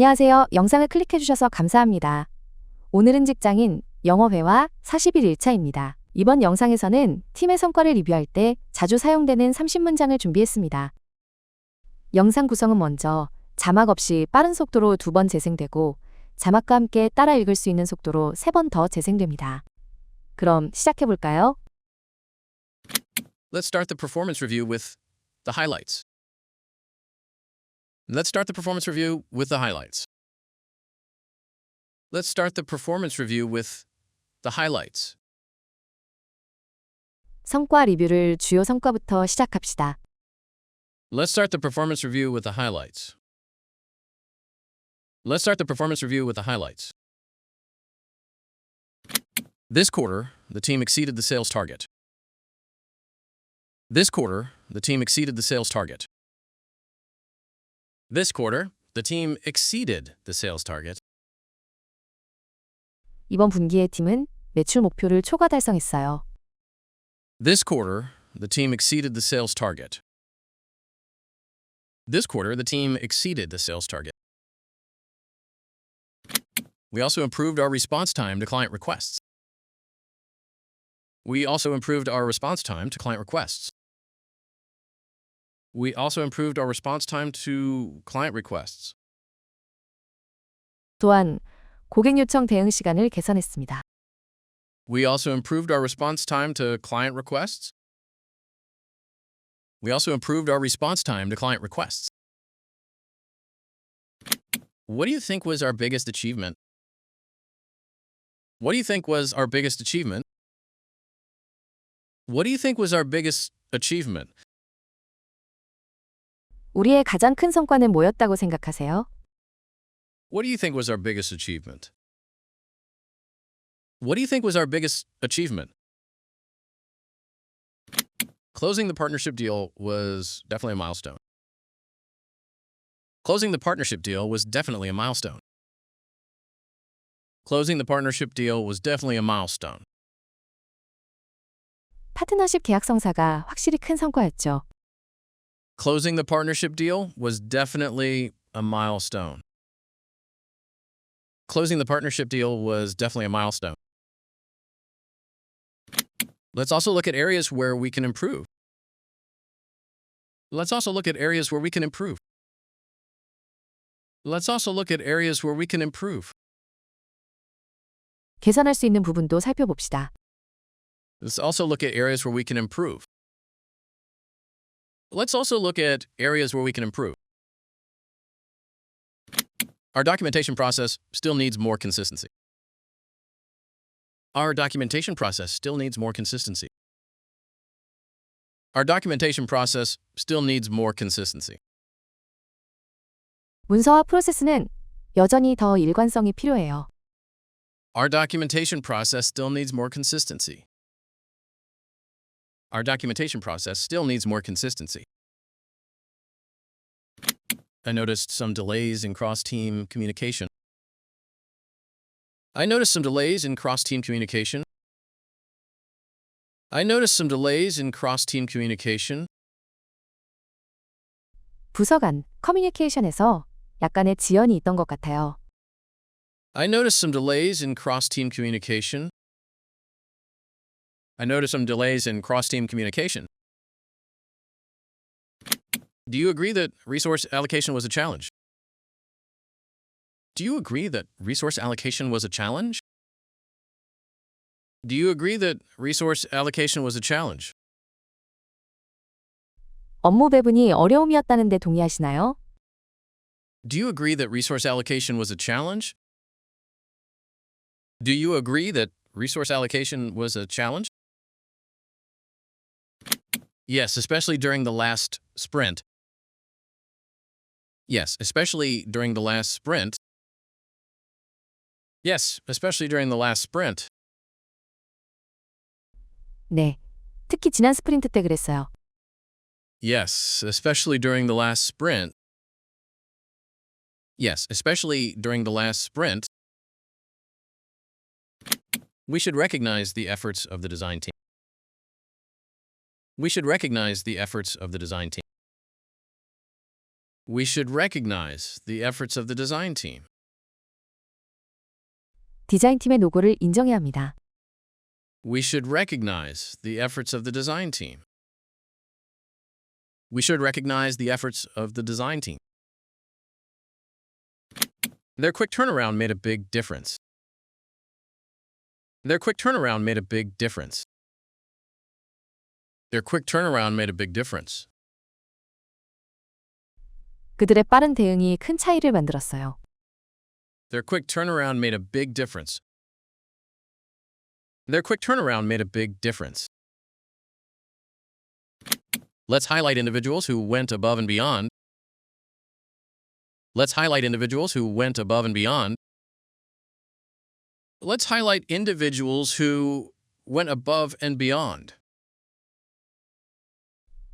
안녕하세요. 영상을 클릭해주셔서 감사합니다. 오늘은 직장인 영어회화 41일 1차입니다. 이번 영상에서는 팀의 성과를 리뷰할 때 자주 사용되는 30문장을 준비했습니다. 영상 구성은 먼저 자막 없이 빠른 속도로 두 번 재생되고 자막과 함께 따라 읽을 수 있는 속도로 세 번 더 재생됩니다. 그럼 시작해볼까요? Let's start the performance review with the highlights. Let's start the performance review with the highlights. Let's start the performance review with the highlights. 성과 리뷰를 주요 성과부터 시작합시다. Let's start the performance review with the highlights. Let's start the performance review with the highlights. This quarter, the team exceeded the sales target. This quarter, the team exceeded the sales target. This quarter, the team exceeded the sales target. 이번 분기의 팀은 매출 목표를 초과 달성했어요. This quarter, the team exceeded the sales target. This quarter, the team exceeded the sales target. We also improved our response time to client requests. We also improved our response time to client requests. We also improved our response time to client requests. 또한 고객 요청 대응 시간을 개선했습니다. We also improved our response time to client requests. We also improved our response time to client requests. What do you think was our biggest achievement? What do you think was our biggest achievement? What do you think was our biggest achievement? 우리의 가장 큰 성과는 뭐였다고 생각하세요? What do you think was our biggest achievement? What do you think was our biggest achievement? Closing the partnership deal was definitely a milestone. Closing the partnership deal was definitely a milestone. Closing the partnership deal was definitely a milestone. 파트너십 계약 성사가 확실히 큰 성과였죠. Closing the partnership deal was definitely a milestone. Closing the partnership deal was definitely a milestone. Let's also look at areas where we can improve. Let's also look at areas where we can improve. Let's also look at areas where we can improve. 개선할 수 있는 부분도 살펴봅시다. Let's also look at areas where we can improve. Let's also look at areas where we can improve. Our documentation process still needs more consistency. Our documentation process still needs more consistency. Our documentation process still needs more consistency. 문서와 프로세스는 여전히 더 일관성이 필요해요. Our documentation process still needs more consistency. Our documentation process still needs more consistency. I noticed some delays in cross team communication. I noticed some delays in cross team communication. I noticed some delays in cross team communication. 부서 간 커뮤니케이션에서 약간의 지연이 있던 것 같아요. I noticed some delays in cross team communication. I noticed some delays in cross team communication. Do you agree that resource allocation was a challenge? Do you agree that resource allocation was a challenge? Do you agree that resource allocation was a challenge? 업무 배분이 어려움이었다는데 동의하시나요? Do you agree that resource allocation was a challenge? Do you agree that resource allocation was a challenge? Yes, especially during the last sprint. Yes, especially during the last sprint. Yes, especially during the last sprint. 네. 특히 지난 스프린트 때 그랬어요. Yes, especially during the last sprint. Yes, especially during the last sprint. We should recognize the efforts of the design team. We should recognize the efforts of the design team. We should recognize the efforts of the design team. 디자인팀의 노고를 인정해야 합니다. We should recognize the efforts of the design team. We should recognize the efforts of the design team. Their quick turnaround made a big difference. Their quick turnaround made a big difference. Their quick turnaround made a big difference. 그들의 빠른 대응이 큰 차이를 만들었어요. Their quick turnaround made a big difference. Their quick turnaround made a big difference. Let's highlight individuals who went above and beyond. Let's highlight individuals who went above and beyond. Let's highlight individuals who went above and beyond.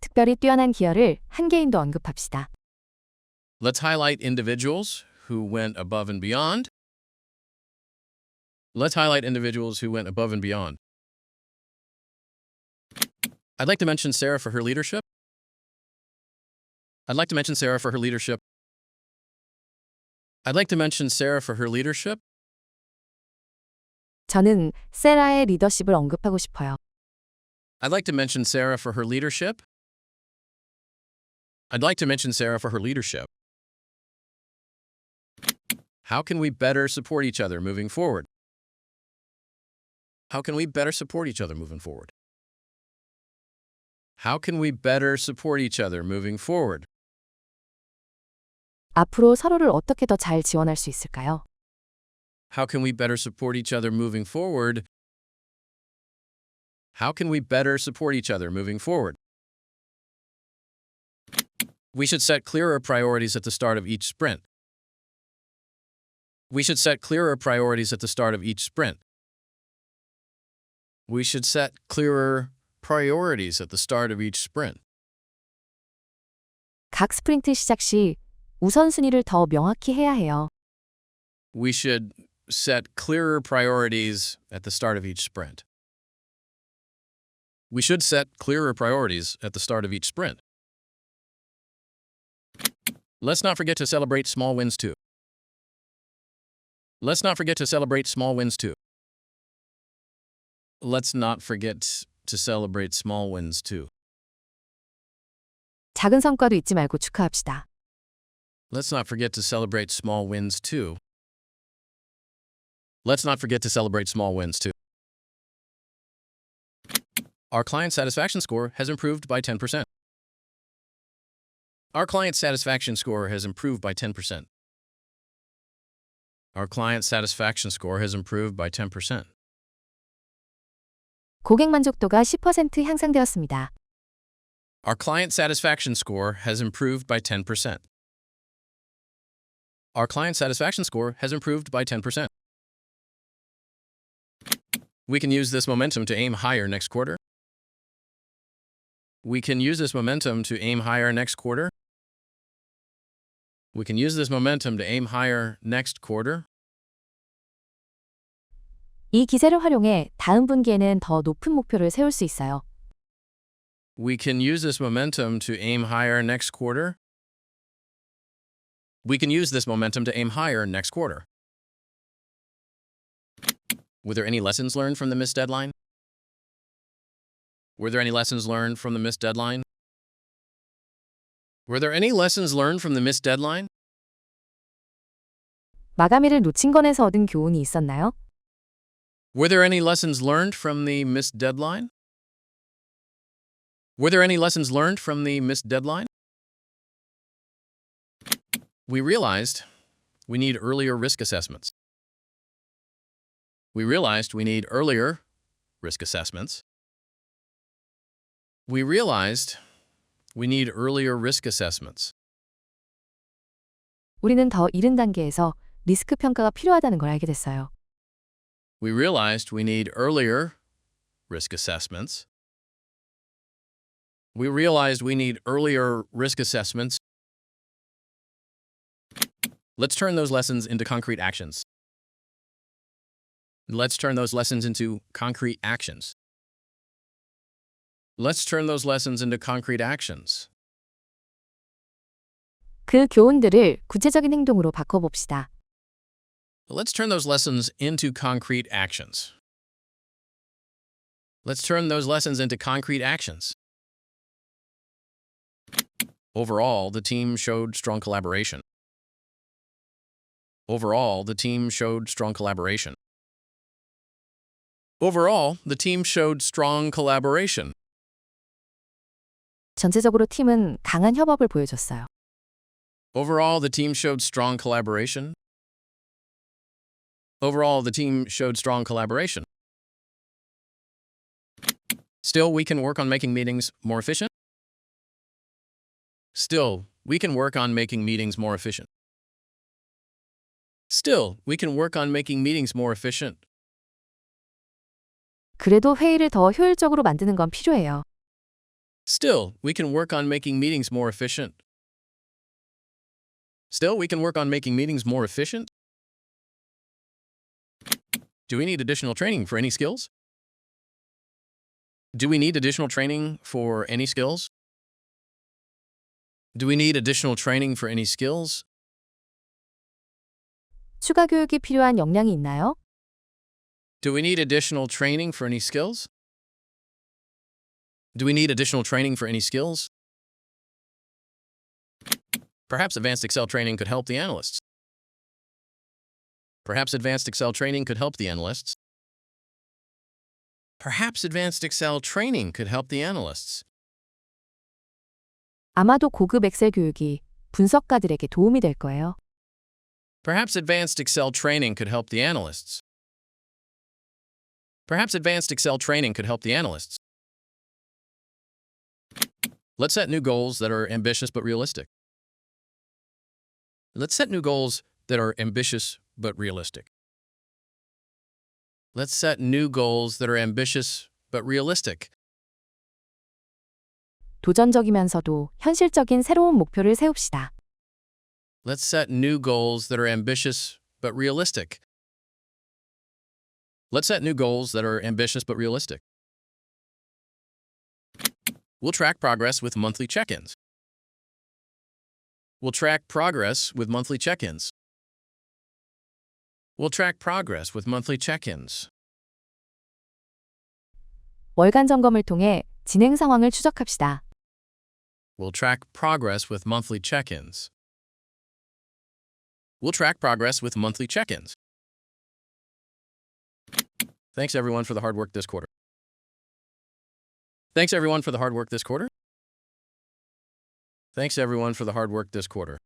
특별히 뛰어난 기여를 한 개인도 언급합시다. Let's highlight individuals who went above and beyond. Let's highlight individuals who went above and beyond. I'd like to mention Sarah for her leadership. I'd like to mention Sarah for her leadership. I'd like to mention Sarah for her leadership. 저는 세라의 리더십을 언급하고 싶어요. I'd like to mention Sarah for her leadership. I'd like to mention Sarah for her leadership. How can we better support each other moving forward? How can we better support each other moving forward? How can we better support each other moving forward? 앞으로 서로를 어떻게 더 잘 지원할 수 있을까요? How can we better support each other moving forward? How can we better support each other moving forward? We should set clearer priorities at the start of each sprint. We should set clearer priorities at the start of each sprint. We should set clearer priorities at the start of each sprint. 각 스프린트 시작 시 우선순위를 더 명확히 해야 해요. We should set clearer priorities at the start of each sprint. We should set clearer priorities at the start of each sprint. Let's not forget to celebrate small wins too. Let's not forget to celebrate small wins too. Let's not forget to celebrate small wins too. 작은 성과도 잊지 말고 축하합시다. Let's not forget to celebrate small wins too. Let's not forget to celebrate small wins too. Our client satisfaction score has improved by 10%. Our client satisfaction score has improved by 10%. Our client satisfaction score has improved by 10%. 고객 만족도가 10% 향상되었습니다. Our client satisfaction score has improved by 10%. Our client satisfaction score has improved by 10%. We can use this momentum to aim higher next quarter. We can use this momentum to aim higher next quarter. We can use this momentum to aim higher next quarter. 이 기세를 활용해 다음 분기에는 더 높은 목표를 세울 수 있어요. We can use this momentum to aim higher next quarter. We can use this momentum to aim higher next quarter. Were there any lessons learned from the missed deadline? Were there any lessons learned from the missed deadline? Were there any lessons learned from the missed deadline? 마감일을 놓친 건에서 얻은 교훈이 있었나요? Were there any lessons learned from the missed deadline? Were there any lessons learned from the missed deadline? We realized we need earlier risk assessments. We realized we need earlier risk assessments. We realized we need earlier risk assessments. 우리는 더 이른 단계에서 리스크 평가가 필요하다는 걸 알게 됐어요. We realized we need earlier risk assessments. We realized we need earlier risk assessments. Let's turn those lessons into concrete actions. Let's turn those lessons into concrete actions. Let's turn those lessons into concrete actions. 그 교훈들을 구체적인 행동으로 바꿔봅시다. Let's turn those lessons into concrete actions. Let's turn those lessons into concrete actions. Overall, the team showed strong collaboration. Overall, the team showed strong collaboration. Overall, the team showed strong collaboration. 전체적으로 팀은 강한 협업을 보여줬어요. Overall, the team showed strong collaboration. Overall, the team showed strong collaboration. Still, we can work on making meetings more efficient. Still, we can work on making meetings more efficient. Still, we can work on making meetings more efficient. 그래도 회의를 더 효율적으로 만드는 건 필요해요. Still, we can work on making meetings more efficient. Still, we can work on making meetings more efficient. Do we need additional training for any skills? Do we need additional training for any skills? Do we need additional training for any skills? 추가 교육이 필요한 역량이 있나요? Do we need additional training for any skills? Do we need additional training for any skills? Perhaps advanced Excel training could help the analysts. Perhaps advanced Excel training could help the analysts. Perhaps advanced Excel training could help the analysts. 아마도 고급 엑셀 교육이 분석가들에게 도움이 될 거예요. Perhaps advanced Excel training could help the analysts. Perhaps advanced Excel training could help the analysts. Let's set new goals that are ambitious but realistic. Let's set new goals that are ambitious but realistic. Let's set new goals that are ambitious but realistic. 도전적이면서도 현실적인 새로운 목표를 세웁시다. Let's set new goals that are ambitious but realistic. Let's set new goals that are ambitious but realistic. We'll track progress with monthly check ins. We'll track progress with monthly check ins. We'll track progress with monthly check ins. 월간 점검을 통해 진행 상황을 추적합시다. We'll track progress with monthly check ins. We'll track progress with monthly check ins. Thanks everyone for the hard work this quarter. Thanks everyone for the hard work this quarter. Thanks everyone for the hard work this quarter.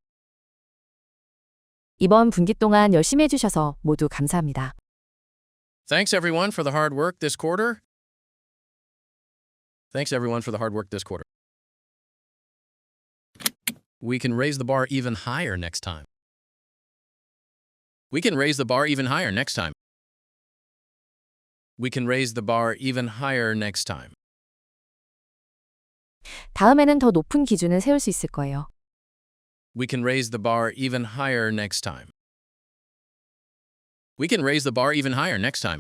이번 분기 동안 열심히 해주셔서 모두 감사합니다. Thanks everyone for the hard work this quarter. Thanks everyone for the hard work this quarter. We can raise the bar even higher next time. We can raise the bar even higher next time. We can raise the bar even higher next time. 다음에는 더 높은 기준을 세울 수 있을 거예요. We can raise the bar even higher next time. We can raise the bar even higher next time.